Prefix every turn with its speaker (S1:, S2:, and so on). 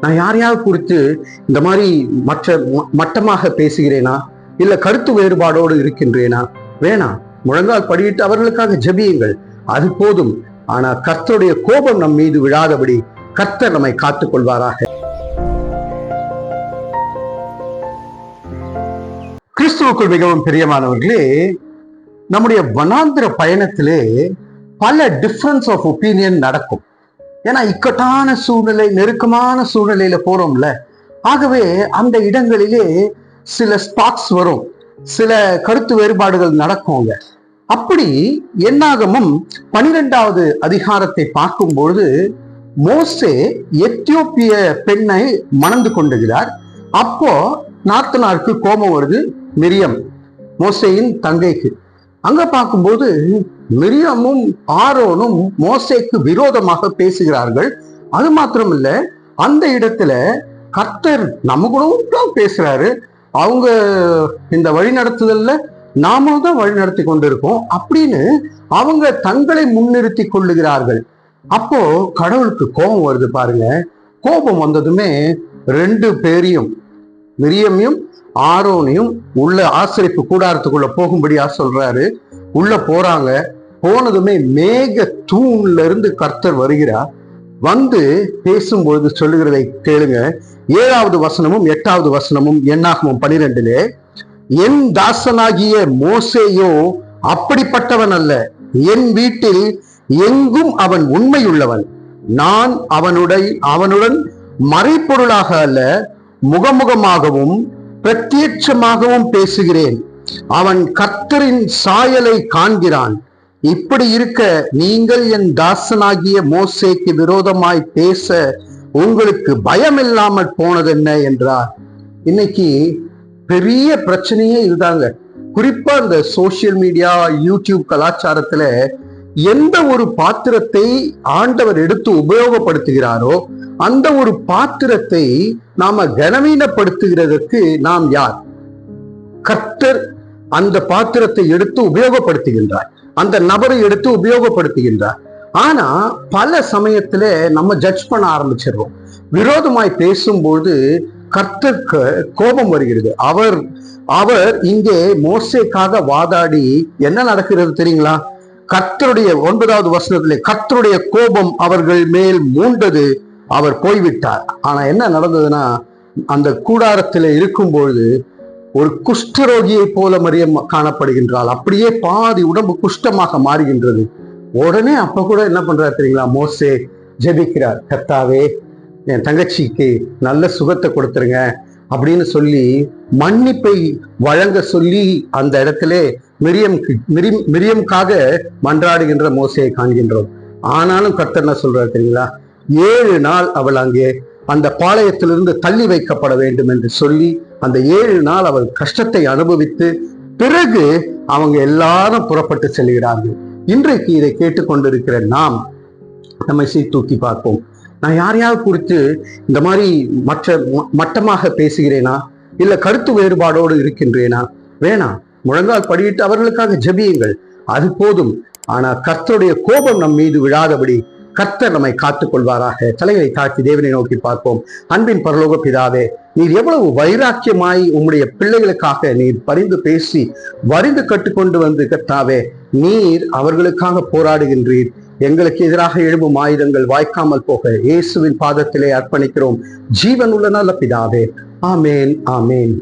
S1: நான் யாரையாவது குறித்து இந்த மாதிரி மற்ற மட்டமாக பேசுகிறேனா? இல்ல கருத்து வேறுபாடோடு இருக்கின்றேனா? வேணாம். முழங்கால் படியிட்டு அவர்களுக்காக ஜபியுங்கள். அது போதும். ஆனா கர்த்தருடைய கோபம் நம் மீது விழாதபடி கர்த்தர் நம்மை காத்துக் கொள்வாராக. கிறிஸ்துவுக்குள் மிகவும் பிரியமானவர்களே நம்முடைய வனாந்திர பயணத்திலே பல டிஃபரன்ஸ் ஆஃப் ஒப்பீனியன் நடக்கும். ஏன்னா இக்கட்டான சூழ்நிலை நெருக்கமான சூழ்நிலையில போறோம்ல. ஆகவே அந்த இடங்களிலே சில ஸ்பாட்ஸ் வரும். சில கருத்து வேறுபாடுகள் நடக்குங்க. அப்படி என்னாகமும் பனிரெண்டாவது அதிகாரத்தை பார்க்கும்போது மோசே எத்தியோப்பிய பெண்ணை மணந்து கொண்டுகிறார். அப்போ நாத்தனாருக்கு கோபம் வருது மிரியம் மோசையின் தங்கைக்கு. அங்க பார்க்கும்போது மிரியமும் ஆரோனும் மோசைக்கு விரோதமாக பேசுகிறார்கள். அது மாத்திரமில்ல அந்த இடத்துல கர்த்தர் நம்ம கூடவும் தான் பேசுறாரு. அவங்க இந்த வழி நடத்துதல்ல நாமளும் தான் வழி நடத்தி கொண்டிருக்கோம் அப்படின்னு அவங்க தங்களை முன்னிறுத்தி கொள்ளுகிறார்கள். அப்போ கடவுளுக்கு கோபம் வருது பாருங்க. கோபம் வந்ததுமே ரெண்டு பேரையும் மிரியமையும் ஆரோனையும் உள்ள ஆசிரியப்பு கூடாரத்துக்குள்ள போகும்படியா சொல்றாரு. உள்ள போறாங்க. போனதுமே மேக தூண்ல இருந்து கர்த்தர் வருகிறார். வந்து பேசும்பொழுது சொல்லுகிறதை கேளுங்க. ஏழாவது வசனமும் எட்டாவது வசனமும் எண்ணாகமும் பனிரெண்டிலே என் தாசனாகிய மோசேயோ அப்படிப்பட்டவன் அல்ல. என் வீட்டில் எங்கும் அவன் உண்மையுள்ளவன். நான் அவனுடைய அவனுடன் மறைப்பொருளாக அல்ல முகமுகமாகவும் பிரத்யட்சமாகவும் பேசுகிறேன். அவன் கர்த்தரின் சாயலை காண்கிறான். இப்படி இருக்க நீங்கள் என் தாசனாகிய மோசேக்கு விரோதமாய் பேச உங்களுக்கு பயம் இல்லாமல் என்ன என்றார். இன்னைக்கு பெரிய பிரச்சனையே இதுதாங்க. குறிப்பா இந்த சோசியல் மீடியா யூடியூப் கலாச்சாரத்துல எந்த ஒரு பாத்திரத்தை ஆண்டவர் எடுத்து உபயோகப்படுத்துகிறாரோ அந்த ஒரு பாத்திரத்தை நாம கனவீனப்படுத்துகிறதற்கு நாம் யார்? கர்த்தர் அந்த பாத்திரத்தை எடுத்து உபயோகப்படுத்துகின்றார். அந்த நபரை எடுத்து உபயோகப்படுத்துகின்றார். ஆனா பல சமயத்துல நம்ம ஜட்ஜ் பண்ண ஆரம்பிச்சிடுறோம். விரோதமாய் பேசும்போது கர்த்தருக்கு கோபம் வருகிறது. அவர் அவர் இங்கே மோசைக்காக வாதாடி என்ன நடக்கிறது தெரியுங்களா? கர்த்தருடைய ஒன்பதாவது வசனத்திலே கர்த்தருடைய கோபம் அவர்கள் மேல் மூண்டது அவர் போய்விட்டார். ஆனா என்ன நடந்ததுன்னா அந்த கூடாரத்திலே இருக்கும்பொழுது ஒரு குஷ்டரோகியை போல மரியம் காணப்படுகின்றாள். அப்படியே பாதி உடம்பு குஷ்டமாக மாறுகின்றது. உடனே அப்ப கூட என்ன பண்றாரு தெரியுங்களா? மோசே ஜெபிக்கிறார். கர்த்தாவே என் தங்கச்சிக்கு நல்ல சுகத்தை கொடுத்துருங்க அப்படின்னு சொல்லி மன்னிப்பை வழங்க சொல்லி அந்த இடத்துல மிரியம் மிரியம் மிரியம்காக மன்றாடுகின்ற மோசையை காண்கின்றோம். ஆனாலும் கர்த்தர் என்ன சொல்றாரு தெரியுங்களா? ஏழு நாள் அவள் அங்கே அந்த பாளையத்திலிருந்து தள்ளி வைக்கப்பட வேண்டும் என்று சொல்லி அந்த ஏழு நாள் அவள் கஷ்டத்தை அனுபவித்து பிறகு அவங்க எல்லாரும் புறப்பட்டு செல்கிறார்கள். இன்றைக்கு இதை கேட்டுக்கொண்டிருக்கிற நாம் நம்மை சீர்தூக்கி பார்ப்போம். நான் யாரையாவது குறித்து இந்த மாதிரி மற்ற ம- மட்டமாக பேசுகிறேனா? இல்ல கருத்து வேறுபாடோடு இருக்கின்றேனா? வேணாம். முழங்கால் படியிட்டு அவர்களுக்காக ஜெபியுங்கள். அது போதும். ஆனா கர்த்தருடைய கோபம் நம் மீது விழாதபடி கர்த்தர் நம்மை காத்துக் கொள்வாராக தலைகளை தாழ்த்தி தேவனை நோக்கி பார்ப்போம். அன்பின் பரலோக பிதாவே நீர் எவ்வளவு வைராக்கியமாய் உம்முடைய பிள்ளைகளுக்காக நீர் பரிந்து பேசி வரிந்து கட்டுக்கொண்டு வந்து கர்த்தாவே நீர் அவர்களுக்காக போராடுகின்றீர். எங்களுக்கு எதிராக எழும்பும் ஆயுதங்கள் வாய்க்காமல் போக இயேசுவின் பாதத்திலே அர்ப்பணிக்கிறோம். ஜீவன் உள்ள நல்ல பிதாவே. ஆமேன் ஆமேன்.